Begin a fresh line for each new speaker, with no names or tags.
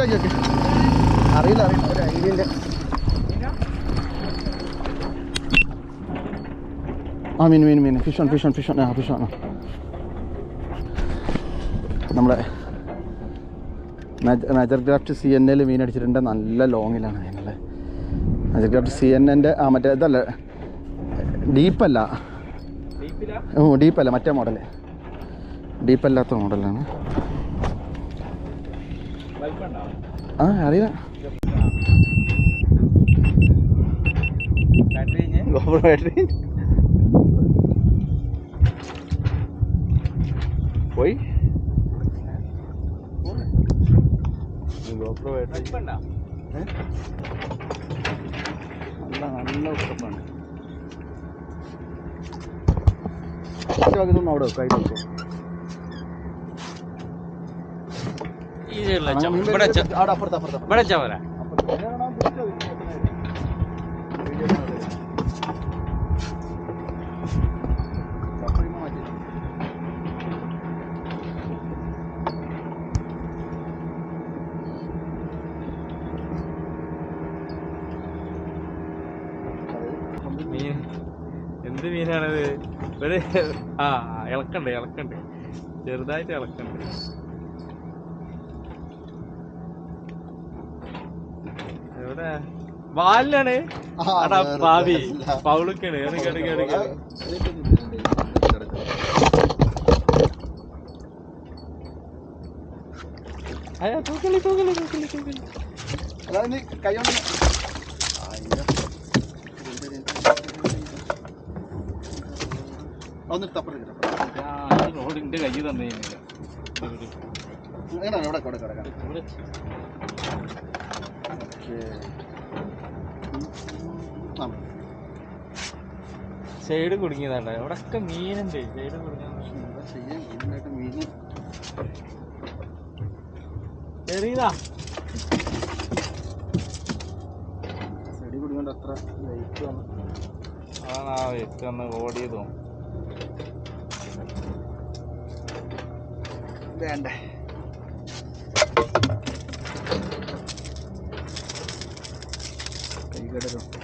സെറ്റാക്കി വെക്ക്. അറിയില്ല അറിയില്ല. ഒരു ഐഡിയ ഇല്ല ആ മീൻ മീൻ മീൻ. Fish on fish on fish on ആ ഫിഷ് ഓൺ നമ്മുടെ മേജർ ക്രാഫ്റ്റ് സി എൻ എയിൽ മീൻ അടിച്ചിട്ടുണ്ട്. നല്ല ലോങ്ങിലാണ് മീനുള്ളത് മേജർ ക്രാഫ്റ്റ് സി എൻ എന്റെ ആ മറ്റേ ഇതല്ല. ഡീപ്പല്ല. ഓ ഡീപ്പല്ല. മറ്റേ മോഡൽ ഡീപ്പല്ലാത്ത മോഡലാണ്. ആ അറിയാം GoPro battery. പോയി battery. ഏ? നല്ല നല്ല ഉറപ്പാണ് ഇതൊന്നും അവിടെ വെക്കാം ഇത് വെച്ചോ. ആ, മീൻ
ഇവിടെ
വരുന്നത് അവിടെ അപ്പുറത്ത് അപ്പുറത്ത് അപ്പുറത്ത്.
ഇവിടെ ചവര
അപ്പുറത്ത്. ഇതിനാണ് ആ പിടിച്ചോ, ഇതിനകത്ത് നേരെ. വീഡിയോ ആണ് അത്. ചപ്പലിന്ന് മാറ്റി.
മീൻ എന്ത് മീനാണത് ഒരു ആ ഇളക്കണ്ട് ഇളക്കണ്ട് ചെറുതായിട്ട് ഇളക്കണ്ട് എവിടെ വാലിലാണ്. അടാ
രസമില്ല.
പൗളുക്കാണ്. കേറി കേറി കേറി അയ്യോ തൂക്കലി തൂക്കലി തൂക്കലി തൂക്കലി. റോഡിന്റെ കൈ തന്നെ
ഇവിടെ ഇവിടെ ഇവിടെ.
സൈഡ് കുടുങ്ങിയതാണ്ട ഇവിടൊക്കെ മീനുണ്ട് സൈഡ് കുടുങ്ങിയത്
എന്താ ചെയ്യാൻ ഇതിനായിട്ട് മീന്
ചെറിയതാ
സൈഡ് കുടിക്കൊണ്ട് അത്ര വെയിറ്റ് വന്നു
അതാണ് ആ വെയിറ്റ് വന്ന് ഓടിയതും
വേണ്ടേ കൈ കടലും